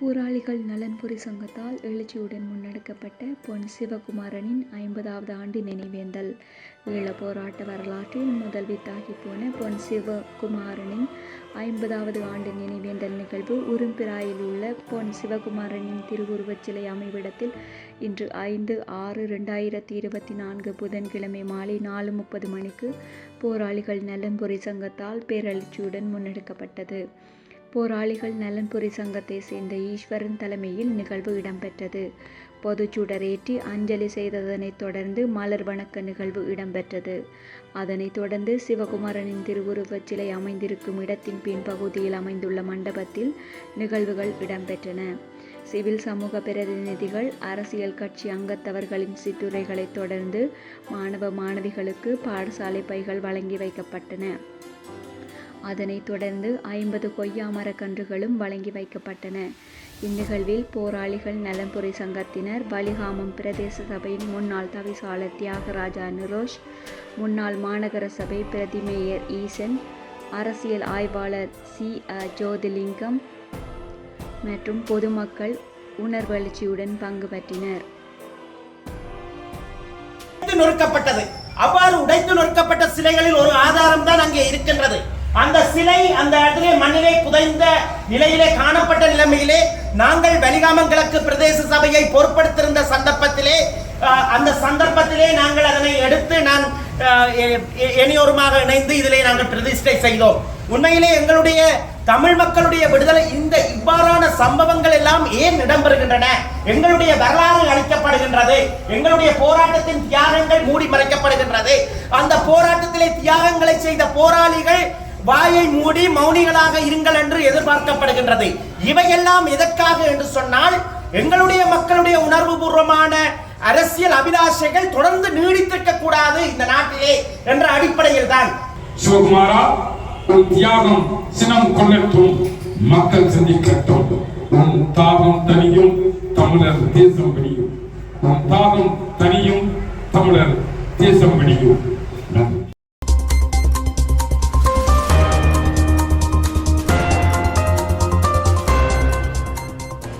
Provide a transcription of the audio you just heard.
போராளிகள் நலன்புரி சங்கத்தால் எழுச்சியுடன் முன்னெடுக்கப்பட்ட பொன் சிவகுமாரனின் ஐம்பதாவது ஆண்டு நினைவேந்தல். ஈழ போராட்ட வரலாற்றில் முதல் வித்தாகி போன பொன் சிவகுமாரனின் ஐம்பதாவது ஆண்டு நினைவேந்தல் நிகழ்வு உரும்பிராயில் உள்ள பொன் சிவகுமாரனின் திருவுருவச் சிலை அமைவிடத்தில் இன்று ஐந்து ஆறு ரெண்டாயிரத்தி இருபத்தி நான்கு புதன்கிழமை மாலை நாலு முப்பது மணிக்கு போராளிகள் நலன்புரி சங்கத்தால் பேரெழுச்சியுடன் முன்னெடுக்கப்பட்டது. போராளிகள் நலன்புரி சங்கத்தை சேர்ந்த ஈஸ்வரன் தலைமையில் நிகழ்வு இடம்பெற்றது. பொதுச்சுடரேற்றி அஞ்சலி செய்ததனைத் தொடர்ந்து மலர் வணக்க நிகழ்வு இடம்பெற்றது. அதனைத் தொடர்ந்து சிவகுமாரனின் திருவுருவச் சிலை அமைந்திருக்கும் இடத்தின் பின்பகுதியில் அமைந்துள்ள மண்டபத்தில் நிகழ்வுகள் இடம்பெற்றன. சிவில் சமூக பிரதிநிதிகள் அரசியல் கட்சி அங்கத்தவர்களின் சிற்றுரைகளைத் தொடர்ந்து மாணவ மாணவிகளுக்கு பாடசாலை பைகள் வழங்கி வைக்கப்பட்டன. அதனைத் தொடர்ந்து ஐம்பது கொய்யா மரக்கன்றுகளும் வழங்கி வைக்கப்பட்டன. இந்நிகழ்வில் போராளிகள் நலம்புரி சங்கத்தினர் வலிகாமம் பிரதேச சபையின் முன்னாள் தவிசாளர் தியாகராஜா நிரோஷ் முன்னாள் மாநகர சபை பிரதி மேயர் ஈசன் அரசியல் ஆய்வாளர் சி. அ. ஜோதிலிங்கம் மற்றும் பொதுமக்கள் உணர்வெழுச்சியுடன் பங்கு பற்றினர். நொறுக்கப்பட்டது. அவ்வாறு உடைத்து நொறுக்கப்பட்ட சிலைகளில் ஒரு ஆதாரம் தான் அங்கே இருக்கின்றது அந்த சிலை அந்த இடத்திலே மண்ணிலே புதைந்த நிலையிலே காணப்பட்ட நிலைமையிலே நாங்கள் வலிகாமம் கிழக்கு பிரதேச சபையை பொறுப்படுத்திருந்த சந்தர்ப்பத்திலே அந்த சந்தர்ப்பத்திலே நாங்கள் அதனை எடுத்து நான் அஹ், இணையோருமாக இணைந்து இதிலே நாங்கள் பிரதிஷ்டை செய்தோம். உண்மையிலே எங்களுடைய தமிழ் மக்களுடைய விடுதலை இந்த இவ்வாறான சம்பவங்கள் எல்லாம் ஏன் இடம்பெறுகின்றன? எங்களுடைய வரலாறு அளிக்கப்படுகின்றது. எங்களுடைய போராட்டத்தின் தியாகங்கள் மூடி மறைக்கப்படுகின்றது. அந்த போராட்டத்திலே தியாகங்களை செய்த போராளிகள் வாயை மூடி மௌனிகளாக இருங்கள் என்று எதிர்பார்க்கப்படுகின்றது. இவையெல்லாம் எதற்காக என்று சொன்னால் எங்களுடைய மக்களுடைய உணர்வு பூர்வமான அரசியல் அபிலாஷைகள் தொடர்ந்து நீடித்திருக்க கூடாது இந்த நாட்டிலே என்ற அடிப்படையில் தான் சிவகுமாரா ஒரு தியாகம் சினம் கொள்ளட்டும் மக்கள் சிந்திக்கட்டும். உன் தாகம் தனியும் தமிழர் தேசம் விடியும் உன் தாகம் தனியும் தமிழர் தேசம் விடியும்